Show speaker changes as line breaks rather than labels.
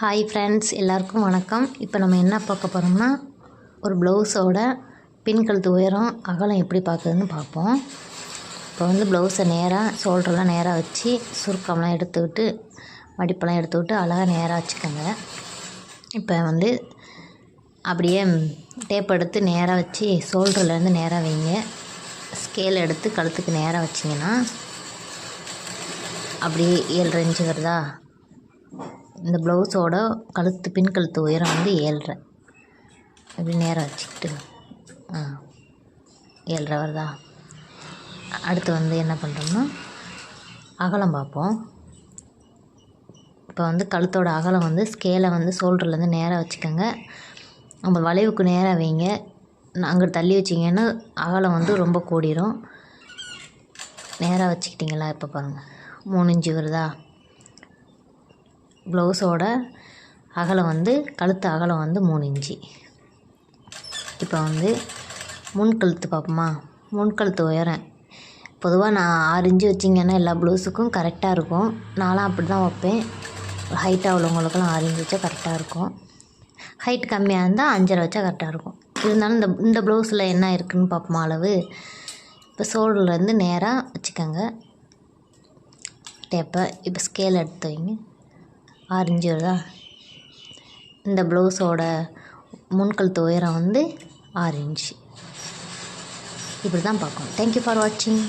Hi friends எல்லாருக்கும் வணக்கம். இப்போ நம்ம என்ன பார்க்க போகிறோம்னா ஒரு ப்ளவுஸோட பின்கழுத்து உயரம் அகலம் எப்படி பார்க்குதுன்னு பார்ப்போம். இப்போ வந்து ப்ளவுஸை நேராக ஷோல்டர்லாம் நேராக வச்சு சுருக்கம்லாம் எடுத்துக்கிட்டு மடிப்பெல்லாம் எடுத்துக்கிட்டு அழகாக நேராக வச்சுக்கோங்க. இப்போ வந்து அப்படியே டேப் எடுத்து நேராக வச்சு ஷோல்டர்லேருந்து நேராக வைங்க. ஸ்கேல் எடுத்து கழுத்துக்கு நேராக வச்சிங்கன்னா அப்படியே ஏழு இன்ச்சு வருதா? இந்த ப்ளவுஸோட கழுத்து பின் கழுத்து உயரம் வந்து ஏழ்ரை. இப்படி நேரம் வச்சுக்கிட்டு ஆ ஏழ்ரை வருதா? அடுத்து வந்து என்ன பண்ணுறோம்னா அகலம் பார்ப்போம். இப்போ வந்து கழுத்தோட அகலம் வந்து ஸ்கேலை வந்து ஷோல்டர்லேருந்து நேராக வச்சுக்கோங்க. நம்ம வளைவுக்கு நேராக வைங்க. அங்கே தள்ளி வச்சிங்கன்னா அகலம் வந்து ரொம்ப கூடிரும். நேராக வச்சுக்கிட்டிங்களா இப்போ பாருங்கள் மூணு இஞ்சி வருதா? ப்ளவுஸோட அகலம் வந்து கழுத்து அகலம் வந்து மூணு இன்ச்சு. இப்போ வந்து முன் கழுத்து பார்ப்போமா? முன் கழுத்து உயரம். பொதுவாக நான் ஆறு இன்ச்சு வச்சிங்கன்னா எல்லா ப்ளவுஸுக்கும் கரெக்டாக இருக்கும். நான்லாம் அப்படி தான் வைப்பேன் ஹைட்டாக உள்ளவங்களுக்கெல்லாம் ஆறு இன்ச்சு வச்சா கரெக்டாக இருக்கும். ஹைட் கம்மியாக இருந்தால் அஞ்சரை வச்சா கரெக்டாக இருக்கும். இருந்தாலும் இந்த இந்த ப்ளவுஸில் என்ன இருக்குதுன்னு பார்ப்போமா அளவு? இப்போ ஷோல்டர்லேருந்து நேராக வச்சுக்கோங்க. டேப்பை இப்போ ஸ்கேல் எடுத்து வைங்க. ஆரஞ்சு வருதா இந்த ப்ளவுஸோட முன்கழுத்து உயரம் வந்து ஆரஞ்சு. இப்படி தான் பார்க்கணும் தேங்க்யூ ஃபார் வாட்சிங்